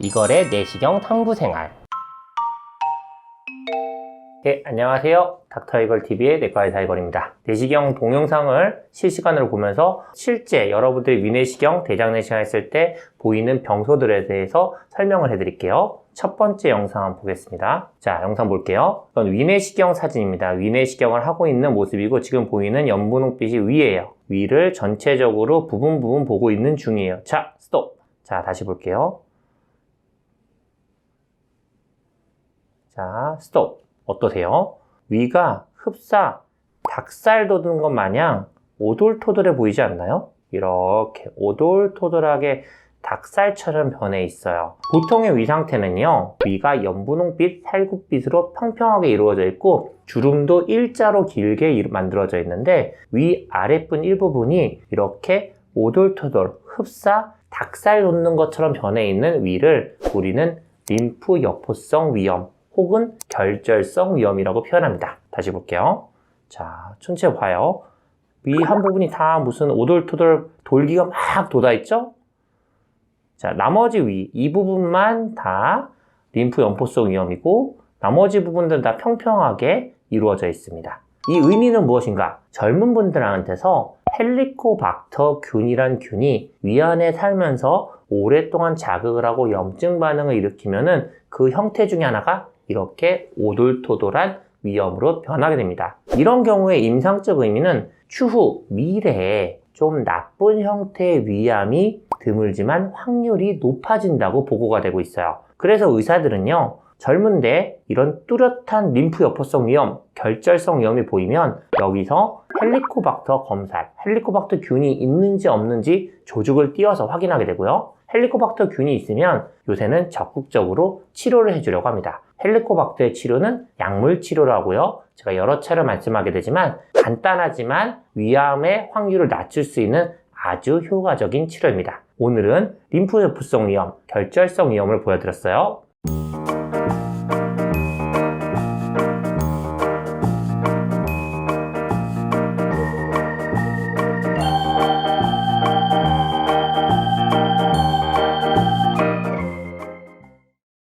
이걸의 내시경 탐구 생활. 네, 안녕하세요. 닥터 이걸TV의 내과 의사 이걸입니다. 내시경 동영상을 실시간으로 보면서 실제 여러분들이 위내시경, 대장내시경 했을 때 보이는 병소들에 대해서 설명을 해드릴게요. 첫 번째 영상 한번 보겠습니다. 자, 영상 볼게요. 이건 위내시경 사진입니다. 위내시경을 하고 있는 모습이고 지금 보이는 연분홍빛이 위에요. 위를 전체적으로 부분 부분 보고 있는 중이에요. 자, 스톱. 자, 다시 볼게요. 자, 스톱. 어떠세요? 위가 흡사, 닭살 돋는 것 마냥 오돌토돌해 보이지 않나요? 이렇게 오돌토돌하게 닭살처럼 변해 있어요. 보통의 위 상태는요, 위가 연분홍빛, 살구빛으로 평평하게 이루어져 있고, 주름도 일자로 길게 이- 만들어져 있는데, 위 아랫분 일부분이 이렇게 오돌토돌, 흡사, 닭살 돋는 것처럼 변해 있는 위를 우리는 림프 여포성 위염 혹은 결절성 위염이라고 표현합니다. 다시 볼게요. 자, 전체 봐요. 위 한 부분이 다 무슨 오돌토돌 돌기가 막 돋아있죠? 자, 나머지 위, 이 부분만 다 림프 연포성 위염이고, 나머지 부분들은 다 평평하게 이루어져 있습니다. 이 의미는 무엇인가? 젊은 분들한테서 헬리코박터 균이란 균이 위 안에 살면서 오랫동안 자극을 하고 염증 반응을 일으키면은 그 형태 중에 하나가 이렇게 오돌토돌한 위염으로 변하게 됩니다. 이런 경우에 임상적 의미는 추후 미래에 좀 나쁜 형태의 위암이 드물지만 확률이 높아진다고 보고가 되고 있어요. 그래서 의사들은요, 젊은데 이런 뚜렷한 림프 여포성 위염, 결절성 위염이 보이면 여기서 헬리코박터 검사, 헬리코박터 균이 있는지 없는지 조직을 띄어서 확인하게 되고요. 헬리코박터 균이 있으면 요새는 적극적으로 치료를 해주려고 합니다. 헬리코박터의 치료는 약물 치료를 하고요. 제가 여러 차례 말씀하게 되지만 간단하지만 위암의 확률을 낮출 수 있는 아주 효과적인 치료입니다. 오늘은 림프여포성 위염, 결절성 위염을 보여드렸어요.